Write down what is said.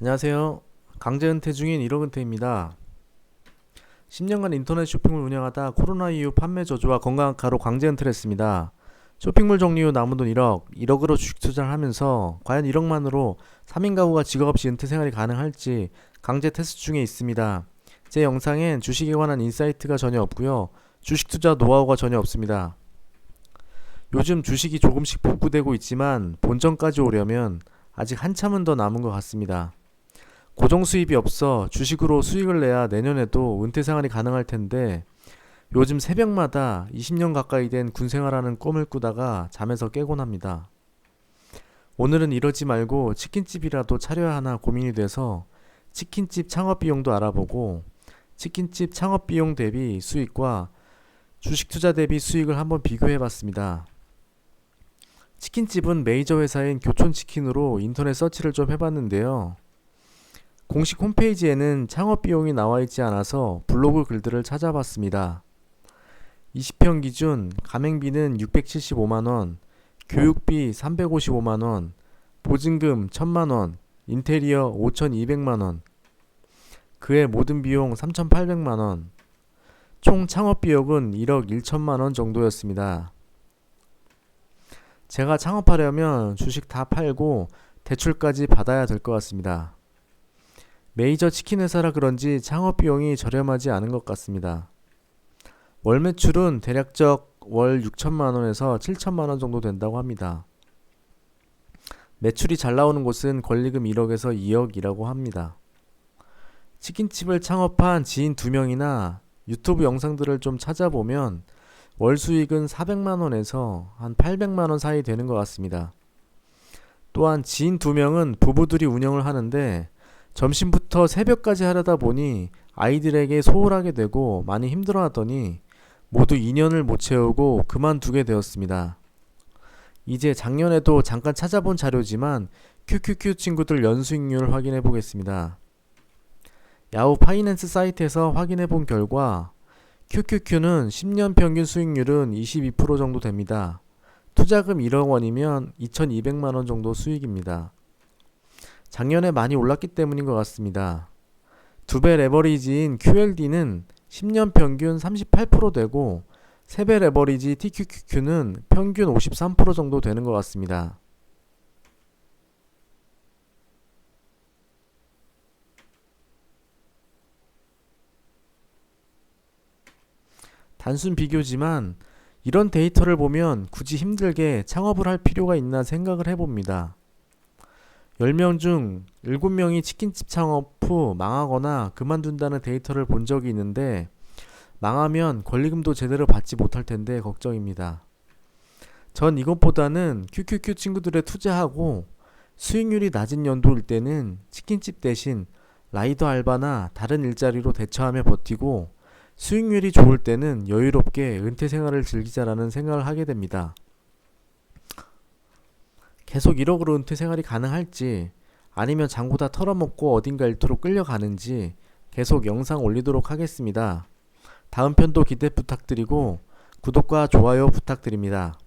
안녕하세요. 강제 은퇴 중인 1억 은퇴입니다. 10년간 인터넷 쇼핑을 운영하다 코로나 이후 판매 저조와 건강 악화로 강제 은퇴를 했습니다. 쇼핑몰 정리 후 남은 돈 1억, 1억으로 주식 투자를 하면서 과연 1억만으로 3인 가구가 직업 없이 은퇴 생활이 가능할지 강제 테스트 중에 있습니다. 제 영상엔 주식에 관한 인사이트가 전혀 없고요. 주식 투자 노하우가 전혀 없습니다. 요즘 주식이 조금씩 복구되고 있지만 본전까지 오려면 아직 한참은 더 남은 것 같습니다. 고정 수입이 없어 주식으로 수익을 내야 내년에도 은퇴 생활이 가능할 텐데 요즘 새벽마다 20년 가까이 된 군 생활하는 꿈을 꾸다가 잠에서 깨곤 합니다. 오늘은 이러지 말고 치킨집이라도 차려야 하나 고민이 돼서 치킨집 창업 비용도 알아보고 치킨집 창업 비용 대비 수익과 주식 투자 대비 수익을 한번 비교해 봤습니다. 치킨집은 메이저 회사인 교촌치킨으로 인터넷 서치를 좀 해봤는데요. 공식 홈페이지에는 창업 비용이 나와 있지 않아서 블로그 글들을 찾아봤습니다. 20평 기준 가맹비는 675만원, 교육비 355만원, 보증금 1000만원, 인테리어 5200만원, 그의 모든 비용 3800만원, 총 창업 비용은 1억 1천만원 정도였습니다. 제가 창업하려면 주식 다 팔고 대출까지 받아야 될 것 같습니다. 메이저 치킨 회사라 그런지 창업 비용이 저렴하지 않은 것 같습니다. 월 매출은 대략적 월 6천만 원에서 7천만 원 정도 된다고 합니다. 매출이 잘 나오는 곳은 권리금 1억에서 2억이라고 합니다. 치킨집을 창업한 지인 두 명이나 유튜브 영상들을 좀 찾아보면 월 수익은 400만 원에서 한 800만 원 사이 되는 것 같습니다. 또한 지인 두 명은 부부들이 운영을 하는데 점심부터 새벽까지 하려다 보니 아이들에게 소홀하게 되고 많이 힘들어 하더니 모두 2년을 못 채우고 그만두게 되었습니다. 이제 작년에도 잠깐 찾아본 자료지만 QQQ 친구들 연수익률 확인해 보겠습니다. 야후 파이낸스 사이트에서 확인해 본 결과 QQQ는 10년 평균 수익률은 22% 정도 됩니다. 투자금 1억 원이면 2,200만 원 정도 수익입니다. 작년에 많이 올랐기 때문인 것 같습니다. 두 배 레버리지인 QLD는 10년 평균 38% 되고 세 배 레버리지 TQQQ는 평균 53% 정도 되는 것 같습니다. 단순 비교지만 이런 데이터를 보면 굳이 힘들게 창업을 할 필요가 있나 생각을 해봅니다. 10명 중 7명이 치킨집 창업 후 망하거나 그만둔다는 데이터를 본 적이 있는데 망하면 권리금도 제대로 받지 못할 텐데 걱정입니다. 전 이것보다는 QQQ 친구들에 투자하고 수익률이 낮은 연도일 때는 치킨집 대신 라이더 알바나 다른 일자리로 대처하며 버티고 수익률이 좋을 때는 여유롭게 은퇴 생활을 즐기자라는 생각을 하게 됩니다. 계속 1억으로 은퇴 생활이 가능할지 아니면 장고 다 털어먹고 어딘가 일터로 끌려가는지 계속 영상 올리도록 하겠습니다. 다음 편도 기대 부탁드리고 구독과 좋아요 부탁드립니다.